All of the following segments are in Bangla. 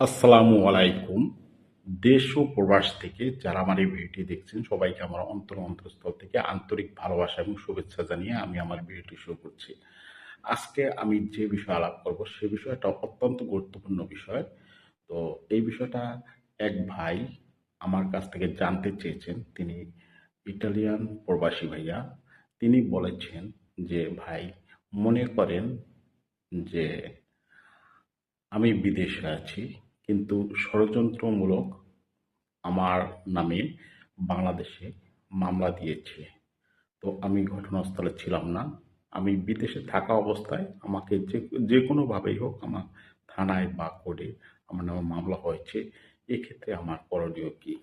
আসসালামু আলাইকুম। দেশ ও প্রবাস থেকে যারা আমার এই ভিডিওটি দেখছেন, সবাইকে আমার অন্তর অন্তরস্থল থেকে আন্তরিক ভালোবাসা এবং শুভেচ্ছা জানিয়ে আমি আমার ভিডিওটি শুরু করছি। আজকে আমি যে বিষয় আলাপ করব, সে বিষয়টা অত্যন্ত গুরুত্বপূর্ণ বিষয়। তো এই বিষয়টা এক ভাই আমার কাছ থেকে জানতে চেয়েছেন। তিনি ইটালিয়ান প্রবাসী ভাইয়া। তিনি বলেছেন যে, ভাই, মনে করেন যে আমি বিদেশে আছি। কিন্তু ষড়যন্ত্রমূলক আমার নামে বাংলাদেশে মামলা দিয়েছে। তো আমি ঘটনাস্থলে ছিলাম না। আমি বিদেশে থাকা অবস্থায় আমাকে যে যে কোনোভাবেই হোক আমার থানায় বা কোর্টে আমার নামে মামলা হয়েছে। এক্ষেত্রে আমার করণীয় কী?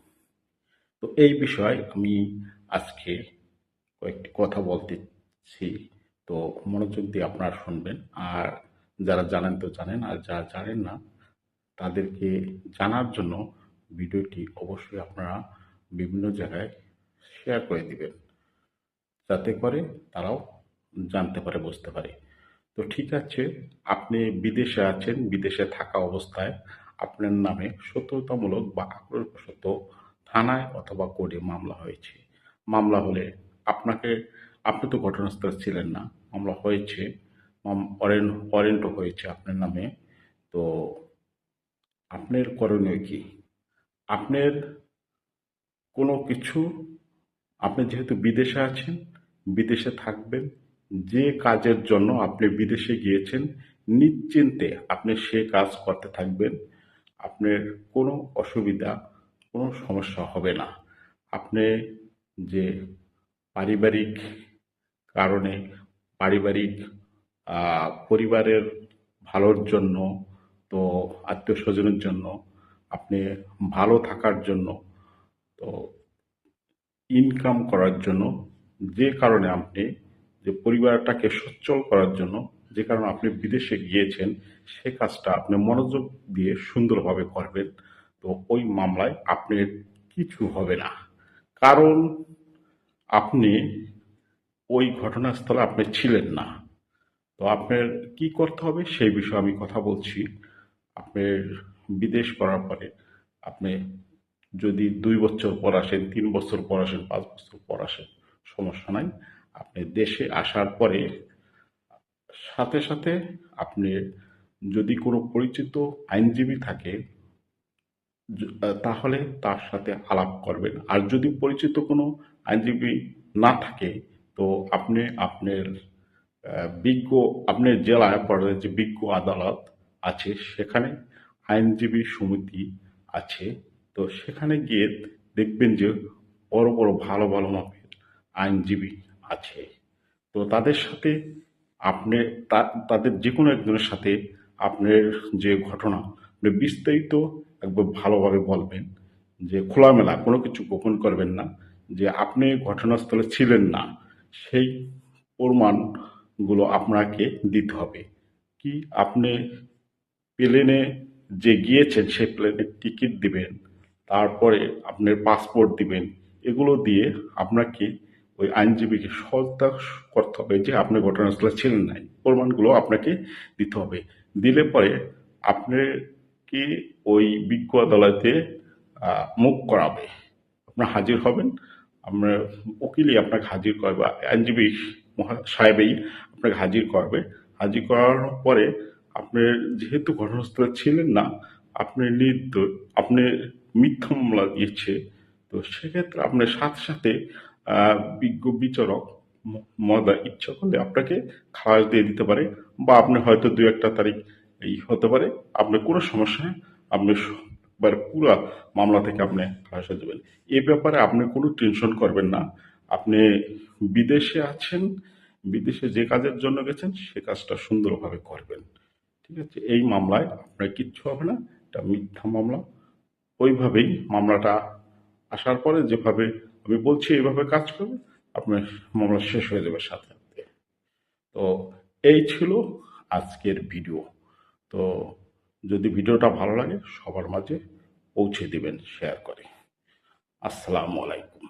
তো এই বিষয়ে আমি আজকে কয়েকটি কথা বলতেছি। তো মনোযোগ দিয়ে আপনারা শুনবেন। আর যারা জানেন তো জানেন, আর যারা জানেন না তাদেরকে জানার জন্য ভিডিওটি অবশ্যই আপনারা বিভিন্ন জায়গায় শেয়ার করে দিবেন, যাতে করে তারাও জানতে পারে, বুঝতে পারে। তো ঠিক আছে, আপনি বিদেশে আছেন, বিদেশে থাকা অবস্থায় আপনার নামে সত্যতামূলক বা আক্রোশত থানায় অথবা কোর্টে মামলা হয়েছে। মামলা হলে আপনাকে, আপনি তো ঘটনাস্থলে ছিলেন না, মামলা হয়েছে ওয়ারেন্ট ওয়ারেন্টও হয়েছে আপনার নামে। তো আপনার করণীয় কি? আপনার কোনো কিছু, আপনি যেহেতু বিদেশে আছেন, বিদেশে থাকবেন, যে কাজের জন্য আপনি বিদেশে গিয়েছেন, নিশ্চিন্তে আপনি সে কাজ করতে থাকবেন। আপনার কোনো অসুবিধা, কোনো সমস্যা হবে না। আপনি যে পারিবারিক কারণে, পারিবারিক পরিবারের ভালোর জন্য তো আত্মীয় স্বজনের জন্য, আপনি ভালো থাকার জন্য, তো ইনকাম করার জন্য, যে কারণে আপনি, যে পরিবারটাকে সচ্ছল করার জন্য, যে কারণে আপনি বিদেশে গিয়েছেন, সে কাজটা আপনি মনোযোগ দিয়ে সুন্দরভাবে করবেন, তো ওই মামলায় আপনার কিছু হবে না। কারণ আপনি ওই ঘটনাস্থলে আপনি ছিলেন না। তো আপনার কি করতে হবে, সেই বিষয়ে আমি কথা বলছি। আপনার বিদেশ করার পরে আপনি যদি দুই বছর পর আসেন, তিন বছর পর আসেন, পাঁচ বছর পর আসেন, সমস্যা নাই। আপনি দেশে আসার পরে সাথে সাথে আপনি যদি কোনো পরিচিত আইনজীবী থাকে তাহলে তার সাথে আলাপ করবেন। আর যদি পরিচিত কোনো আইনজীবী না থাকে, তো আপনি আপনার বিজ্ঞ, আপনার জেলায় পড়ে যে বিজ্ঞ আদালত আছে সেখানে, আইনজীবী সমিতি আছে। তো সেখানে গিয়ে দেখবেন যে বড় বড় ভালো ভালো মাপের আইনজীবী আছে। তো তাদের সাথে আপনি তাদের যে কোনো একজনের সাথে আপনার যে ঘটনা, আপনি বিস্তারিত একবার ভালোভাবে বলবেন যে খোলামেলা কোনো কিছু গোপন করবেন না, যে আপনি ঘটনাস্থলে ছিলেন না, সেই প্রমাণগুলো আপনাকে দিতে হবে। কি আপনি প্লেনে যে গিয়েছেন সেই প্লেনের টিকিট দিবেন, তারপরে আপনার পাসপোর্ট দিবেন, এগুলো দিয়ে আপনাকে ওই আইনজীবীকে সহজতা করতে হবে যে আপনি ঘটনাস্থলে ছিলেন নাই। প্রমাণগুলো আপনাকে দিতে হবে। দিলে পরে আপনাকে ওই বিজ্ঞ আদালতে মুখ করাবে। আপনার হাজির হবেন আপনার উকিলই আপনাকে হাজির করবে, আইনজীবী সাহেবই আপনাকে হাজির করবে। হাজির করার পরে আপনি যেহেতু ঘটনাস্থলে ছিলেন না, আপনি নির্দোষ আপনি মিথ্যা মামলা দিয়েছে, তো সেক্ষেত্রে আপনার সাথে সাথে বিজ্ঞ বিচারক ম- মহোদয় ইচ্ছা করলে আপনাকে খালাস দিয়ে দিতে পারে বা আপনি হয়তো দু একটা তারিখ এই হতে পারে। আপনার কোনো সমস্যা নেই, আপনি একবার পুরো মামলা থেকে আপনি খালাস হয়ে যাবেন। এ ব্যাপারে আপনি কোনো টেনশন করবেন না। আপনি বিদেশে আছেন, বিদেশে যে কাজের জন্য গেছেন, সে কাজটা সুন্দরভাবে করবেন। ঠিক আছে এই মামলায় আপনার কিচ্ছু হবে না, এটা মিথ্যা মামলা। ওইভাবেই মামলাটা আসার পরে যেভাবে আমি বলছি, এইভাবে কাজ করবে, আপনার মামলা শেষ হয়ে যাবে সাথে সাথে। তো এই ছিল আজকের ভিডিও। তো যদি ভিডিওটা ভালো লাগে, সবার মাঝে পৌঁছে দিবেন শেয়ার করে। আসসালামু আলাইকুম।